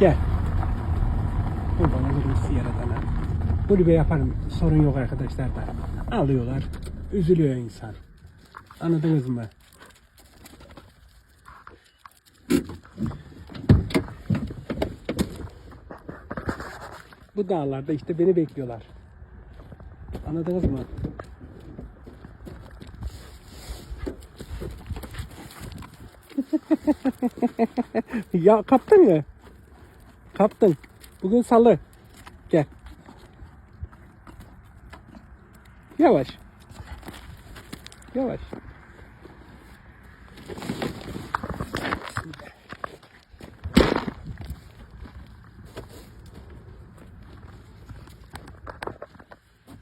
Gel. Kurban olurum sizi yaradana. Kulübe yaparım. Sorun yok arkadaşlar da. Alıyorlar. Üzülüyor insan. Anladınız mı? Bu dağlarda işte beni bekliyorlar. Anladınız mı? ya kaptın mı? Kaptın. Bugün salı. Gel. Yavaş. Yavaş.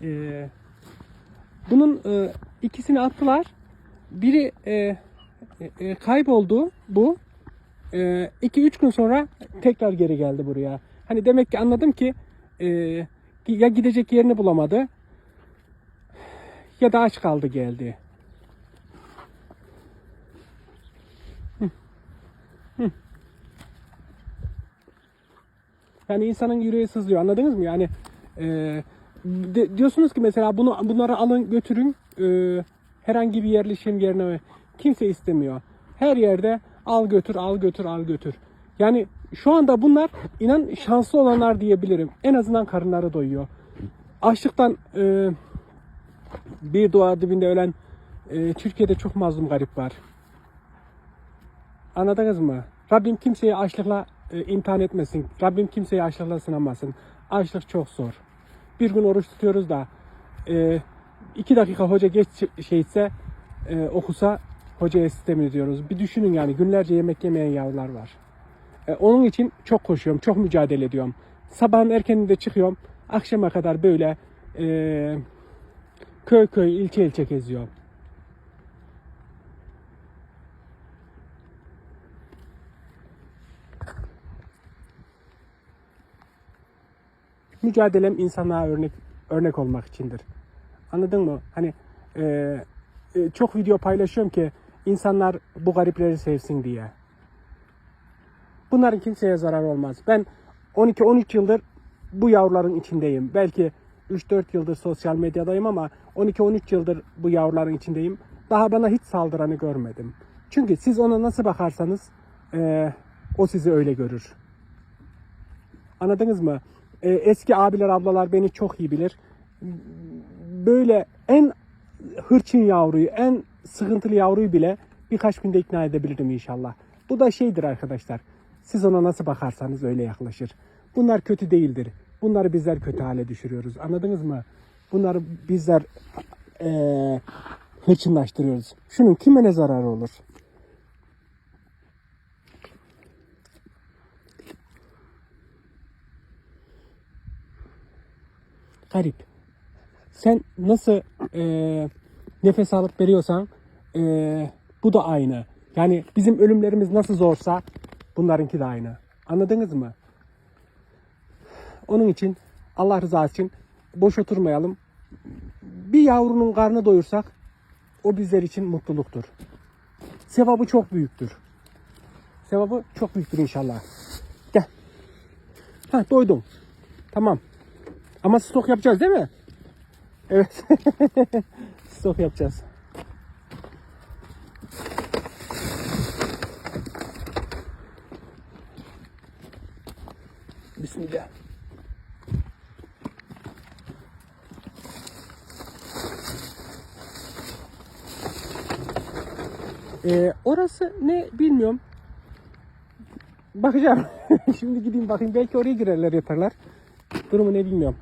Ee, bunun e, ikisini attılar. Biri e, e, kayboldu bu. 2-3 gün sonra tekrar geri geldi buraya. Hani demek ki anladım ki e, ya gidecek yerini bulamadı ya da aç kaldı geldi. Yani insanın yüreği sızlıyor anladınız mı? Yani e, de- diyorsunuz ki mesela bunu bunları alın götürün e, herhangi bir yerleşim yerine kimse istemiyor. Her yerde al götür al götür al götür. Yani şu anda bunlar inan şanslı olanlar diyebilirim. En azından karınları doyuyor. Açlıktan e, bir dua dibinde ölen e, Türkiye'de çok mazlum garip var. Anladınız mı? Rabbim kimseyi açlıkla e, imtihan etmesin. Rabbim kimseyi açlıkla sınamasın. Açlık çok zor. Bir gün oruç tutuyoruz da e, iki dakika hoca geç şeyse e, okusa hocaya sistem ediyoruz. Bir düşünün yani günlerce yemek yemeyen yavrular var. E, onun için çok koşuyorum, çok mücadele ediyorum. Sabahın erkeninde çıkıyorum. Akşama kadar böyle e, köy köy, ilçe ilçe geziyorum. Mücadelem insanlığa örnek örnek olmak içindir. Anladın mı? Hani e, e, çok video paylaşıyorum ki insanlar bu garipleri sevsin diye. Bunların kimseye zarar olmaz. Ben 12-13 yıldır bu yavruların içindeyim. Belki 3-4 yıldır sosyal medyadayım ama 12-13 yıldır bu yavruların içindeyim. Daha bana hiç saldıranı görmedim. Çünkü siz ona nasıl bakarsanız e, o sizi öyle görür. Anladınız mı? E, eski abiler ablalar beni çok iyi bilir. Böyle en hırçın yavruyu, en sıkıntılı yavruyu bile birkaç günde ikna edebilirdim inşallah. Bu da şeydir arkadaşlar. Siz ona nasıl bakarsanız öyle yaklaşır. Bunlar kötü değildir. Bunları bizler kötü hale düşürüyoruz. Anladınız mı? Bunları bizler eee hırçınlaştırıyoruz. Şunun kime ne zararı olur? Garip. Sen nasıl eee, nefes alıp veriyorsan eee, bu da aynı. Yani bizim ölümlerimiz nasıl zorsa bunlarınki de aynı. Anladınız mı? Onun için Allah rızası için boş oturmayalım. Bir yavrunun karnı doyursak o bizler için mutluluktur. Sevabı çok büyüktür. Sevabı çok büyüktür inşallah. Gel. Ha doydum. Tamam. Ama stok yapacağız değil mi? Evet. stok yapacağız. Bismillah. Ee, orası ne bilmiyorum. Bakacağım. Şimdi gideyim bakayım. Belki oraya girerler yatarlar. Durumu ne bilmiyorum.